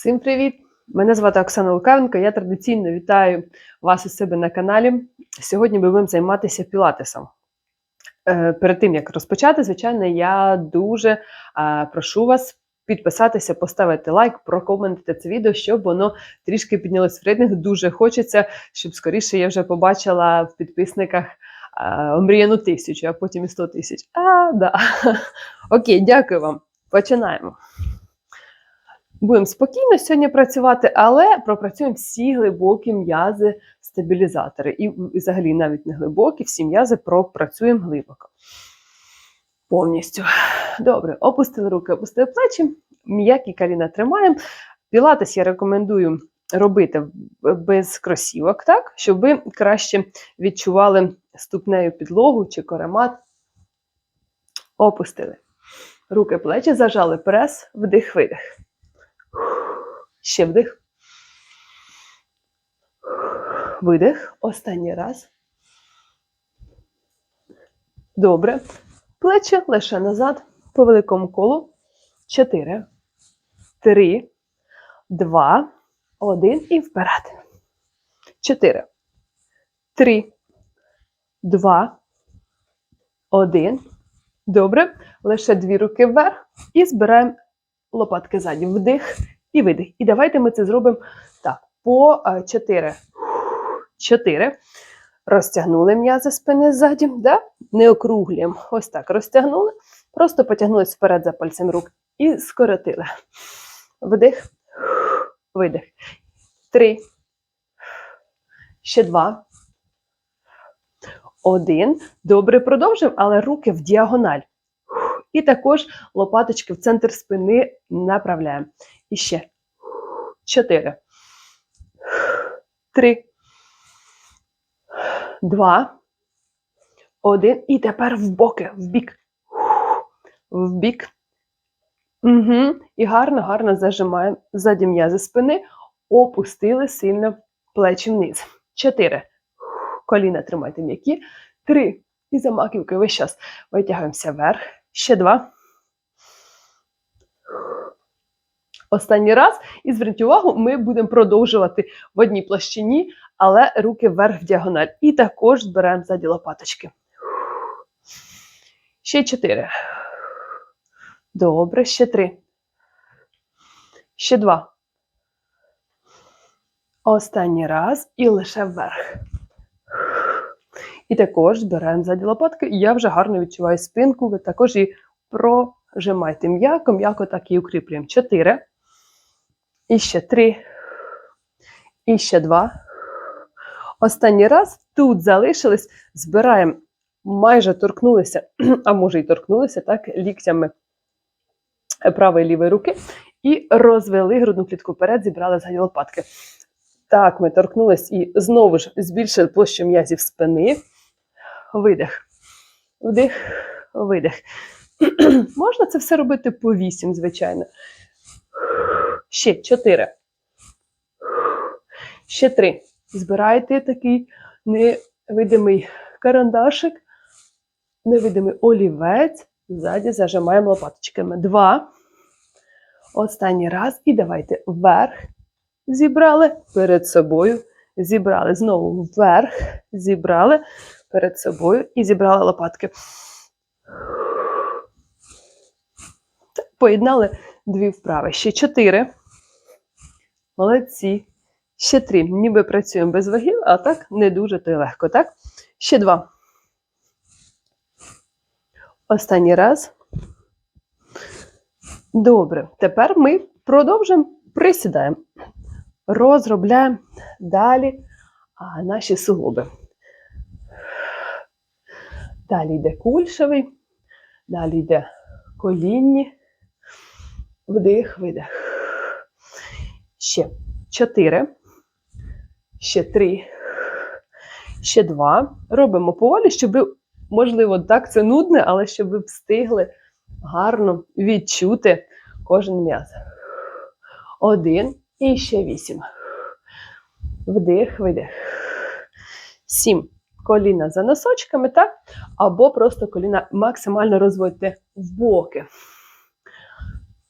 Всім привіт! Мене звати Оксана Лукавенко. Я традиційно вітаю вас у себе на каналі. Сьогодні ми будемо займатися пілатесом. Е, Перед тим як розпочати, звичайно, я дуже прошу вас підписатися, поставити лайк, прокоментувати це відео, щоб воно трішки піднялось в рейтинг. Дуже хочеться, щоб скоріше я вже побачила в підписниках омріяну тисячу, а потім і 100 тисяч. А, да. Окей, дякую вам. Починаємо. Будемо спокійно сьогодні працювати, але пропрацюємо всі глибокі м'язи стабілізатори. І взагалі навіть не глибокі, всі м'язи пропрацюємо глибоко. Повністю. Добре, опустили руки, опустили плечі, м'які коліна тримаємо. Пілатес я рекомендую робити без кросівок, так? щоб ви краще відчували ступнею підлогу чи коремат. Опустили. Руки плечі зажали прес, вдих, видих. Ще вдих. Видих. Останній раз. Добре. Плечі лише назад. По великому колу. Чотири. Три. Два. Один. І вперед. Чотири. Три. Два. Один. Добре. Лише дві руки вверх. І збираємо лопатки ззаді. Вдих і видих. І давайте ми це зробимо так, по 4. 4. Розтягнули м'язи спини ззаді, да? не округлюємо. Ось так розтягнули, просто потягнулись вперед за пальцем рук і скоротили. Вдих, видих. Три. Ще два. Один. Добре, продовжуємо, але руки в діагональ. І також лопаточки в центр спини направляємо. І ще. Чотири. Три. Два. Один. І тепер в боки, в бік. В бік. Угу. І гарно, гарно зажимаємо ззаді м'язи спини. Опустили сильно плечі вниз. Чотири. Коліна тримайте м'які. Три. І за маківкою весь час витягуємося вверх. Ще два. Останній раз. І зверніть увагу, ми будемо продовжувати в одній площині, але руки вверх в діагональ. І також збираємо ззаді лопаточки. Ще чотири. Добре, ще три. Ще два. Останній раз і лише вверх. І також збираємо ззаді лопатки. І я вже гарно відчуваю спинку. Ви також її прожимайте м'яко, м'яко так і укріплюємо. Чотири. І ще три. І ще два. Останній раз тут залишились, збираємо, майже торкнулися, а може й торкнулися, так, ліктями правої лівої руки. І розвели грудну клітку вперед, зібрали ззаді лопатки. Так, ми торкнулись і знову ж збільшили площу м'язів спини. Видих. Вдих, видих. Можна це все робити по вісім, звичайно. Ще чотири. Ще три. Збирайте такий невидимий карандашик, невидимий олівець. Ззаді зажимаємо лопаточками. Два. Останній раз. І давайте вверх. Зібрали перед собою. Зібрали знову вверх. Зібрали перед собою і зібрали лопатки. Поєднали дві вправи. Ще чотири. Молодці. Ще три. Ніби працюємо без вагів, а так не дуже то й легко, так? Ще два. Останній раз. Добре. Тепер ми продовжимо, присідаємо. Розробляємо далі наші суглоби. Далі йде кульшевий, далі йде колінні. Вдих, видих. Ще чотири. Ще три. Ще два. Робимо поволі, щоб можливо, так це нудне, але щоб ви встигли гарно відчути кожен м'яз. Один. І ще вісім. Вдих, видих. Сім. Коліна за носочками, так? Або просто коліна максимально розводьте в боки.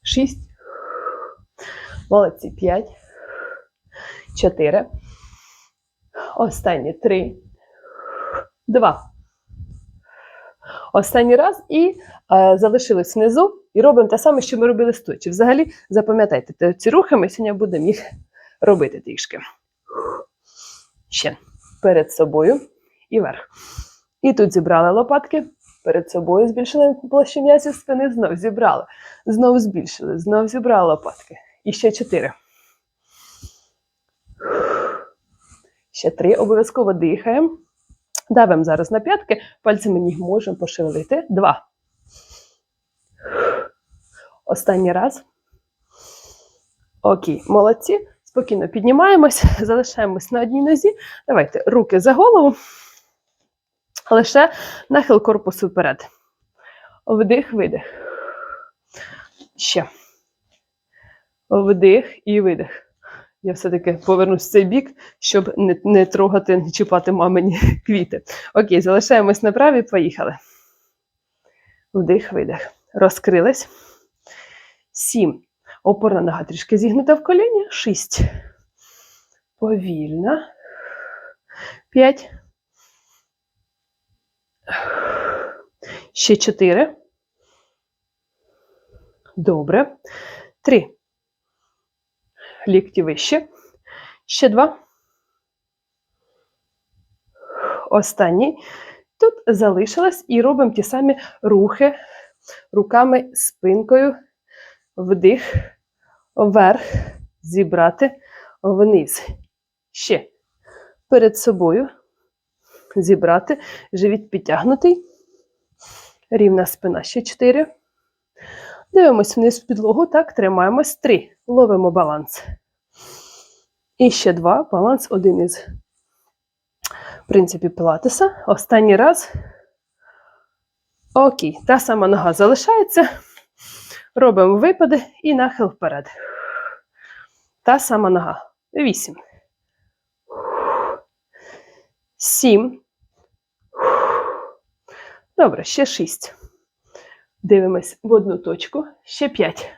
Шість. Молодці. П'ять. Чотири. Останні три. Два. Останній раз і е, залишились внизу і робимо те саме, що ми робили стоячи. Взагалі, запам'ятайте, ці рухи ми сьогодні будемо їх робити трішки. Ще перед собою і вверх. І тут зібрали лопатки, перед собою збільшили площу м'язів спини, знов зібрали, знов збільшили, знов зібрали лопатки. І ще чотири. Ще три. Обов'язково дихаємо. Давимо зараз на п'ятки, пальцями ніг можемо пошевелити. Два. Останній раз. Окей, молодці. Спокійно піднімаємось, залишаємось на одній нозі. Давайте руки за голову. Лише нахил корпусу вперед. Вдих, видих. Ще. Вдих і видих. Я все-таки повернусь в цей бік, щоб не, не трогати, не чіпати мамині квіти. Окей, залишаємось на праві, поїхали. Вдих, видих. Розкрились. Сім. Опорна нога трішки зігнута в коліні. Шість. Повільно. П'ять. Ще чотири. Добре. Три. Лікті вище. Ще два. Останній. Тут залишилось і робимо ті самі рухи руками, спинкою, вдих, вверх, зібрати вниз. Ще перед собою зібрати, живіт підтягнутий, рівна спина. Ще чотири. Дивимось вниз в підлогу, так, тримаємось. Три. Ловимо баланс. І ще два. Баланс один із принципів пілатеса. Останній раз. Окей. Та сама нога залишається. Робимо випади і нахил вперед. Та сама нога. Вісім. Сім. Добре, ще шість. Дивимось в одну точку. Ще п'ять.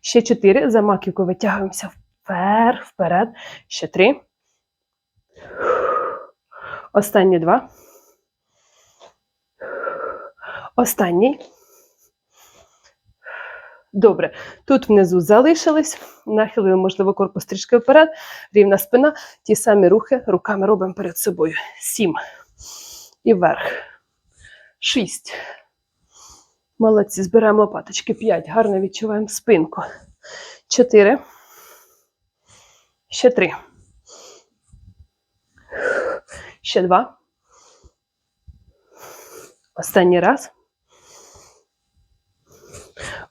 Ще чотири. За маківку витягуємося вверх, вперед. Ще три. Останні два. Останній. Добре. Тут внизу залишились. Нахилуємо, можливо, корпус трішки вперед. Рівна спина. Ті самі рухи руками робимо перед собою. Сім. І вверх. Шість. Молодці. Збираємо лопаточки. П'ять. Гарно відчуваємо спинку. Чотири. Ще три. Ще два. Останній раз.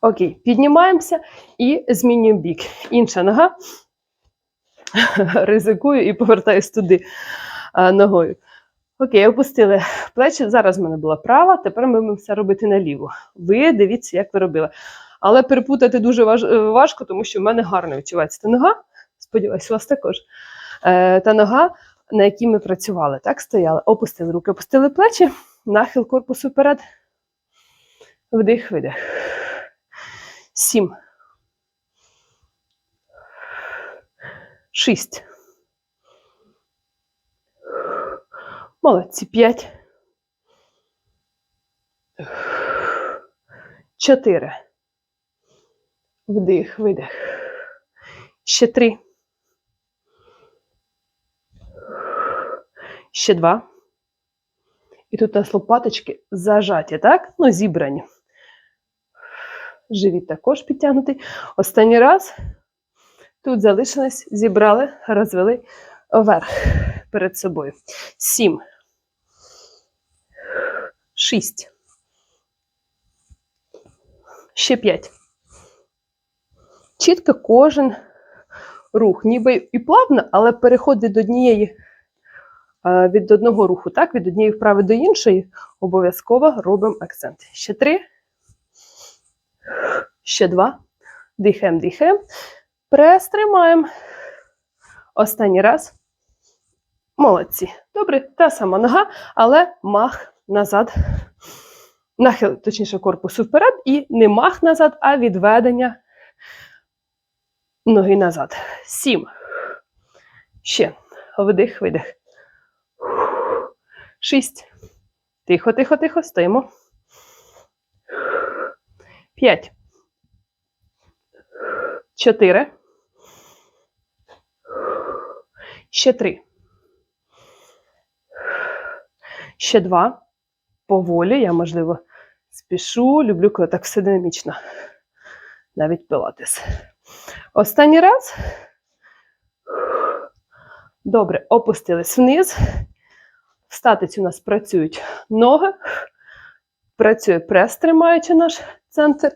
Окей, піднімаємося і змінюємо бік. Інша нога. Ризикую і повертаюсь туди а, ногою. Окей, опустили плечі. Зараз в мене була права, тепер ми будемо все робити наліво. Ви дивіться, як ви робили. Але перепутати дуже е, важко, тому що в мене гарно відчувається та нога. Сподіваюсь, у вас також. Е, та нога, на якій ми працювали. Так, стояли. Опустили руки, опустили плечі, нахил корпусу вперед. Вдих, видих. Сім. Шість. Молодці. П'ять. Чотири. Вдих, видих. Ще три. Ще два. І тут у нас лопаточки зажаті, так? Ну, зібрані. Живіт також підтягнутий. Останній раз тут залишились, зібрали, розвели вверх перед собою. Сім. Шість. Ще п'ять. Чітко кожен рух, ніби і плавно, але переходить до однієї е, від одного руху, так, від однієї вправи до іншої, обов'язково робимо акцент. Ще три. Ще два. Дихаємо, дихаємо. Прес тримаємо. Останній раз. Молодці. Добре, та сама нога, але мах назад нахил, точніше, корпусу вперед, і не мах назад, а відведення ноги назад. Сім. Ще. Вдих, видих. Шість. Тихо, тихо, тихо. Стоїмо. П'ять. Чотири. Ще три. Ще два. Поволі. Я, можливо, спішу. Люблю, коли так все динамічно. Навіть пилатес. Останній раз. Добре, опустились вниз. В статиці у нас працюють ноги. Працює прес, тримаючи наш центр.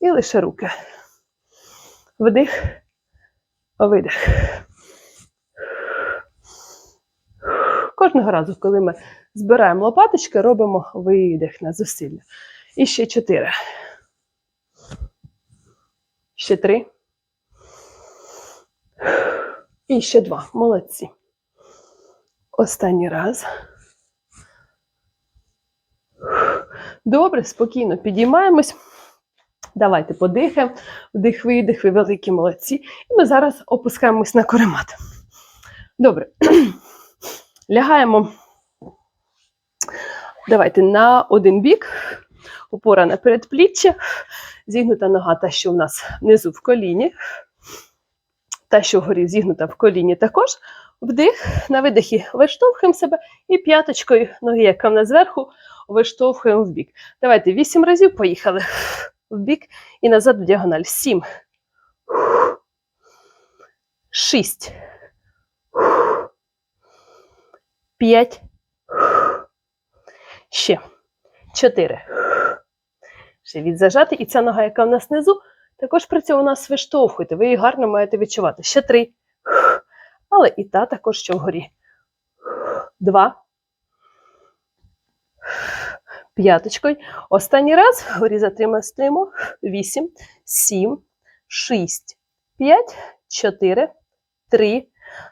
І лише руки. Вдих, видих. Кожного разу, коли ми збираємо лопаточки, робимо видих на зусилля. І ще чотири. Ще три. І ще два. Молодці. Останній раз. Добре, спокійно підіймаємось. Давайте подихаємо. Вдих, видих, ви великі молодці. І ми зараз опускаємось на коремат. Добре. Лягаємо. Давайте на один бік. Опора на передпліччя. Зігнута нога, та, що в нас внизу в коліні. Та, що вгорі зігнута в коліні також. Вдих, на видихі виштовхуємо себе і п'яточкою ноги, яка в нас зверху, виштовхуємо в бік. Давайте вісім разів поїхали в бік і назад в діагональ. Сім. Шість. П'ять. Ще. Чотири. Ще відзажати. І ця нога, яка в нас внизу, також при цьому нас виштовхуєте. Ви її гарно маєте відчувати. Ще три. Але і та також що вгорі. Два. П'яточкою. Останній раз вгорі затримаємо. Вісім, сім, шість, п'ять, чотири, три,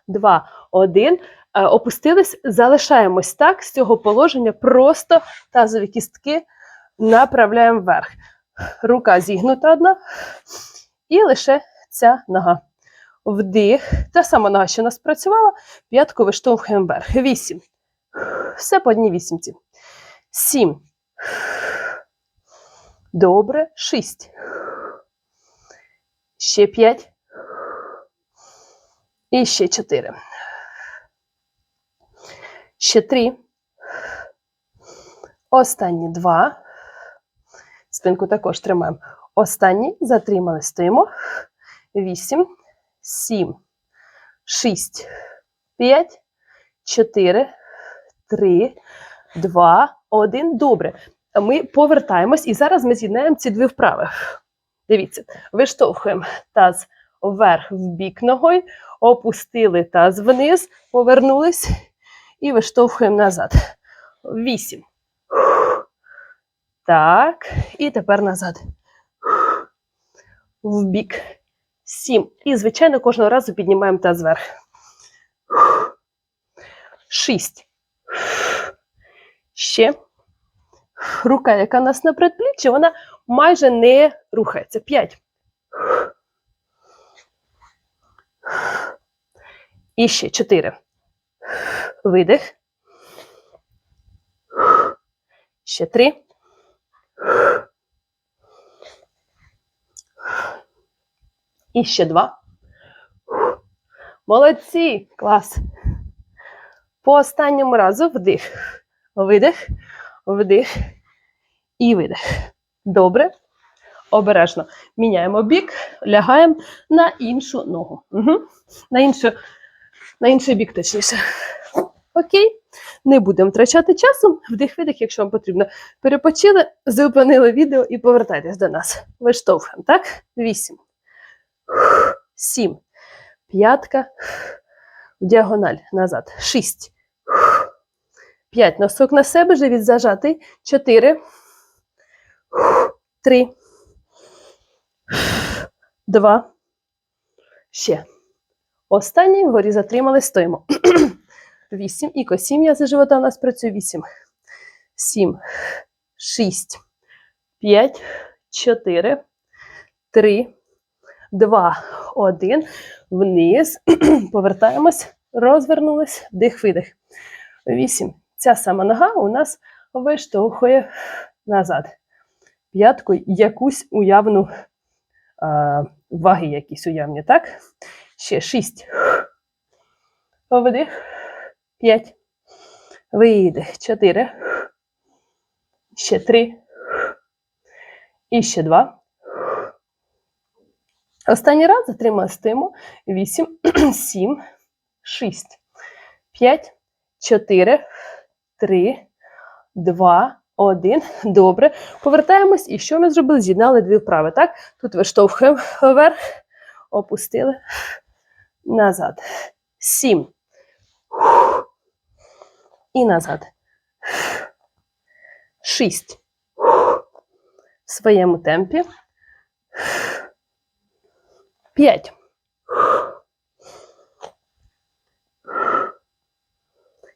два, один. Е, Опустились, залишаємось так з цього положення, просто тазові кістки направляємо вверх. Рука зігнута одна, і лише ця нога. Вдих. Та сама нога, що у нас працювала, п'ятку виштовхуємо вверх. Вісім. Все по одній вісімці. Сім. Добре. Шість. Ще п'ять. І ще чотири. Ще три. Останні два. Спинку також тримаємо. Останні затримали. Стоїмо. Вісім, сім, шість, п'ять, чотири, три, два, один. Добре. Ми повертаємось і зараз ми з'єднаємо ці дві вправи. Дивіться, виштовхуємо таз вверх в бік ногою, опустили таз вниз, повернулись і виштовхуємо назад. Вісім. Так, і тепер назад. В бік. Сім. І, звичайно, кожного разу піднімаємо таз вверх. Шість. Ще. Рука, яка у нас на предпліччі, вона майже не рухається. П'ять. І ще чотири. Видих. Ще три. І ще два. Молодці! Клас. По останньому разу вдих. Видих, вдих і видих. Добре. Обережно. Міняємо бік, лягаємо на іншу ногу. Угу. На, іншу, на інший бік, точніше. Окей. Не будемо втрачати часу. Вдих-видих, якщо вам потрібно. Перепочили, зупинили відео і повертайтесь до нас. Виштовхуємо, так? Вісім. Сім. П'ятка. В діагональ назад. Шість. П'ять. Носок на себе, живіт зажатий. Чотири. Три. Два. Ще. Останній вгорі затримали, стоїмо. Вісім. І косім'я за живота у нас працює. Вісім. Сім. Шість. 5, 4, 3, 2, 1. Вниз. Повертаємось, розвернулись, дих, видих. 8. Ця сама нога у нас виштовхує назад. П'ятку якусь уявну а, ваги якісь уявні, так? Ще 6. Вдих. 5. Видих. 4. Ще 3. І ще 2. Останній раз затримали стиму. 8, 7, 6, 5, 4, 3, 2, 1. Добре. Повертаємось. І що ми зробили? З'єднали дві вправи. Так? Тут виштовхуємо вверх, опустили назад. 7. І назад. 6. В своєму темпі. 5.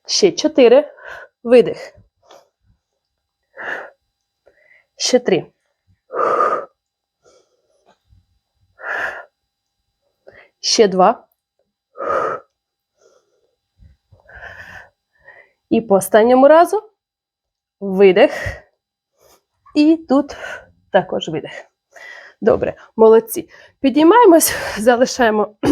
Ще 4. Видих. Ще 3. Ще 2. І по останньому разу видих. І тут також видих. Добре, молодці. Підіймаємось, залишаємо.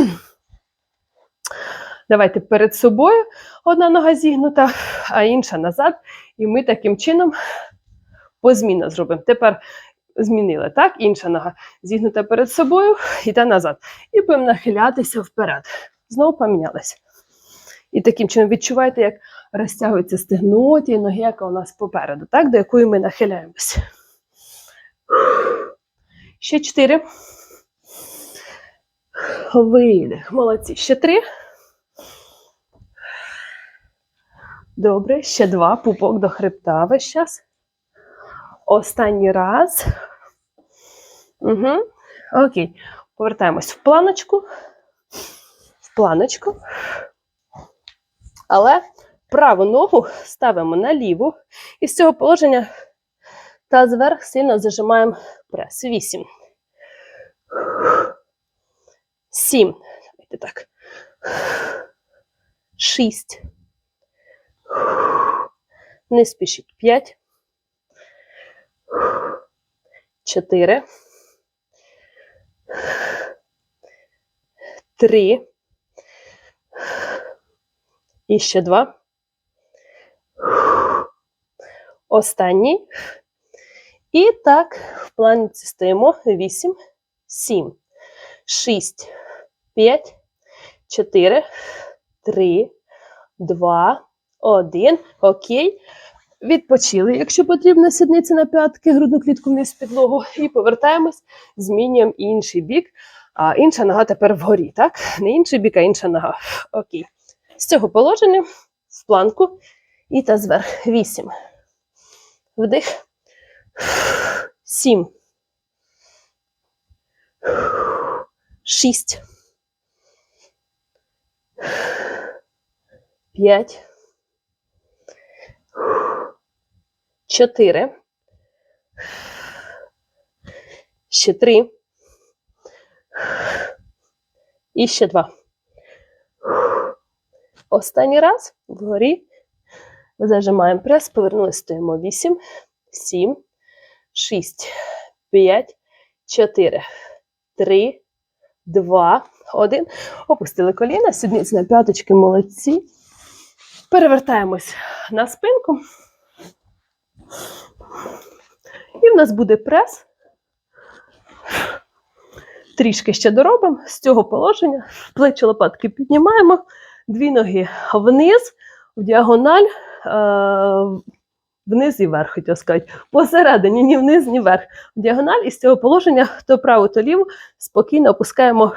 Давайте перед собою одна нога зігнута, а інша назад. І ми таким чином позмінно зробимо. Тепер змінили, так? Інша нога зігнута перед собою, йде назад. І будемо нахилятися вперед. Знову помінялися. І таким чином відчуваєте, як розтягується стегно тієї ноги, яка у нас попереду, так? до якої ми нахиляємося. Ще чотири. Видих. Молодці. Ще три. Добре. Ще два. Пупок до хребта весь час. Останній раз. Угу. Окей. Повертаємось в планочку. В планочку. Але праву ногу ставимо на ліву. І з цього положення таз вверх сильно зажимаємо прес. Вісім. Сім. Давайте так. Шість. Не спішіть. П'ять. Чотири. Три. І ще два. Останній. І так, в планіці стоїмо 8, 7, 6, 5, 4, 3, 2, 1. Окей. Відпочили, якщо потрібно, сідниці на п'ятки, грудну клітку вниз підлогу. І повертаємось, змінюємо інший бік. А інша нога тепер вгорі, так? Не інший бік, а інша нога. Окей. З цього положення в планку і та зверх. 8. Вдих. Сім. Шість. П'ять. Чотири. Ще три. І ще два. Останній раз вгорі зажимаємо прес, повернулися, стоїмо 8, 7, 6, 5, 4, 3, 2, 1. Опустили коліна, сідниці на п'яточки, молодці. Перевертаємось на спинку. І в нас буде прес. Трішки ще доробимо з цього положення. Плечі лопатки піднімаємо, дві ноги вниз, в діагональ, е- вниз і вверх, хотів сказати. Посередині, ні вниз, ні вверх. Діагональ і з цього положення то праву, то ліву спокійно опускаємо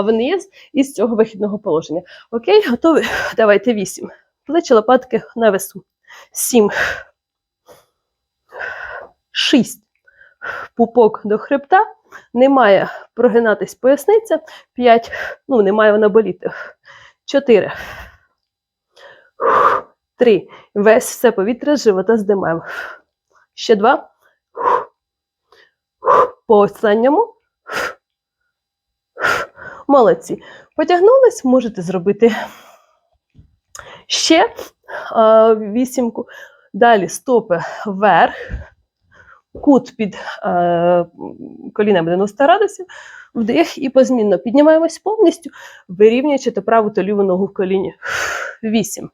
вниз із цього вихідного положення. Окей, готові? Давайте вісім. Плечі лопатки на весу. Сім. Шість. Пупок до хребта. Не має прогинатись поясниця. П'ять. Ну, не має вона боліти. Чотири. Три. Весь все повітря з живота здимаємо. Ще два. По останньому. Молодці. Потягнулись, можете зробити ще а, вісімку. Далі стопи вверх, кут під е, колінами 90 градусів, вдих і позмінно піднімаємось повністю, вирівнюючи та праву та ліву ногу в коліні. Вісім.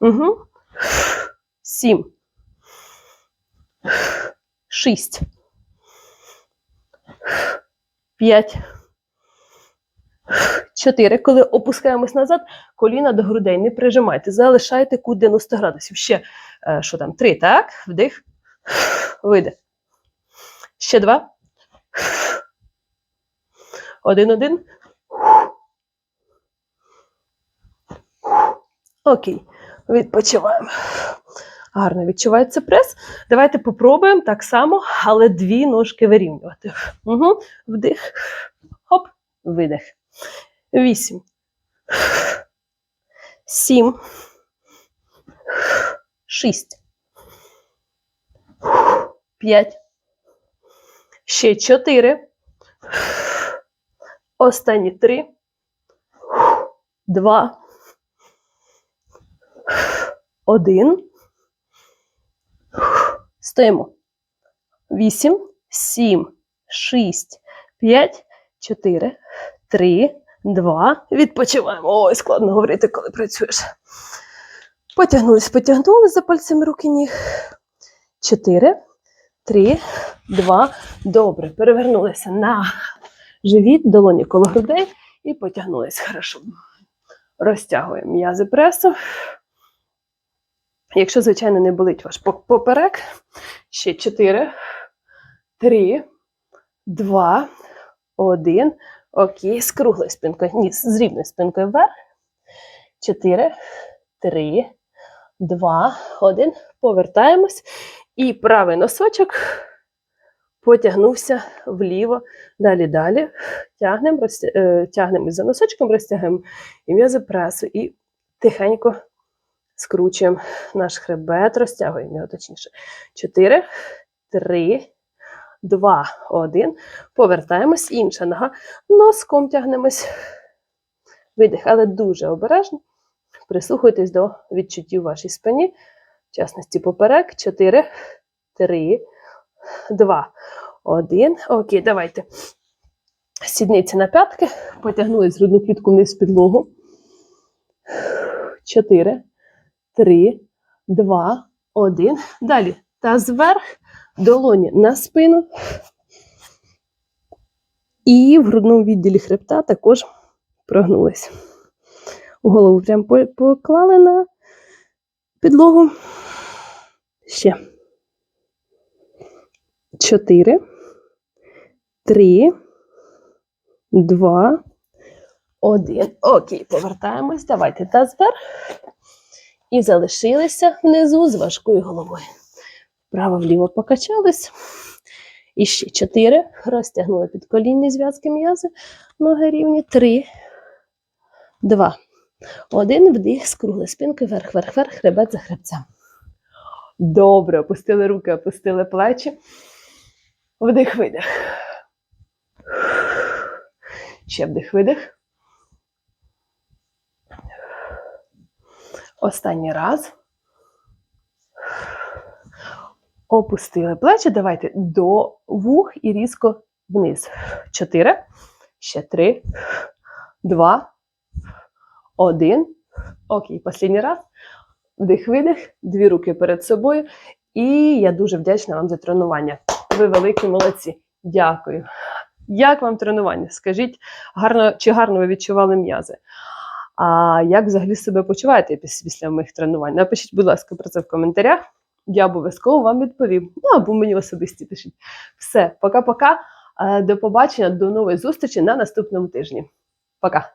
Угу. Сім. Шість. П'ять. Чотири. Коли опускаємось назад, коліна до грудей. Не прижимайте. Залишайте кут 90 градусів. Ще е, що там? Три. Так? Вдих. Видих. Ще два. Один, один. Окей. Відпочиваємо. Гарно відчувається прес. Давайте попробуємо так само, але дві ножки вирівнювати. Угу. Вдих. Хоп. Видих. Вісім. Сім. Шість. П'ять. Ще чотири. Останні три. Два. Один. Стоїмо. Вісім, сім, шість, п'ять, чотири, три, два. Відпочиваємо. Ой, складно говорити, коли працюєш. Потягнулись, потягнулись за пальцями руки ніг. Чотири, три, два. Добре. Перевернулися на живіт, долоні коло грудей і потягнулись. Хорошо. Розтягуємо м'язи пресу. Якщо, звичайно, не болить ваш поп- поперек, ще 4, 3, 2, 1. Окей, з круглою спинкою. Ні, з рівною спинкою вверх. 4, 3, 2, 1. Повертаємось. І правий носочок потягнувся вліво. Далі, далі. Тягнемо, розтя... е, за носочком, розтягуємо і м'язи пресу. І тихенько скручуємо наш хребет, розтягуємо його точніше. 4, 3, 2, 1. Повертаємось. Інша нога. Носком тягнемось. Видих, але дуже обережно. Прислухайтесь до відчуттів вашій спині. В частності поперек. 4, 3, 2, 1. Окей, давайте. Сідниці на п'ятки. Потягнули грудну клітку вниз в підлогу. 4, 3, 2, 1. Далі таз вверх, долоні на спину. І в грудному відділі хребта також прогнулись. Голову прям поклали на підлогу. Ще. 4, 3, 2, 1. Окей, повертаємось. Давайте таз вверх. І залишилися внизу з важкою головою. Вправо-вліво покачались. І ще чотири. Розтягнули підколінні зв'язки м'язи. Ноги рівні. Три, два, один. Вдих, скругли спинки, вверх, вверх, вверх, хребет за хребцем. Добре, опустили руки, опустили плечі. Вдих, видих. Ще вдих, видих. Останній раз. Опустили плечі. Давайте до вух і різко вниз. Чотири. Ще три, два, один. Окей, останній раз. Вдих, видих, дві руки перед собою. І я дуже вдячна вам за тренування. Ви великі молодці. Дякую. Як вам тренування? Скажіть, гарно, чи гарно ви відчували м'язи? А як взагалі себе почуваєте після моїх тренувань? Напишіть, будь ласка, про це в коментарях. Я обов'язково вам відповім. Ну або мені особисті пишіть. Все, пока-пока. Е, До побачення, до нової зустрічі на наступному тижні. Пока.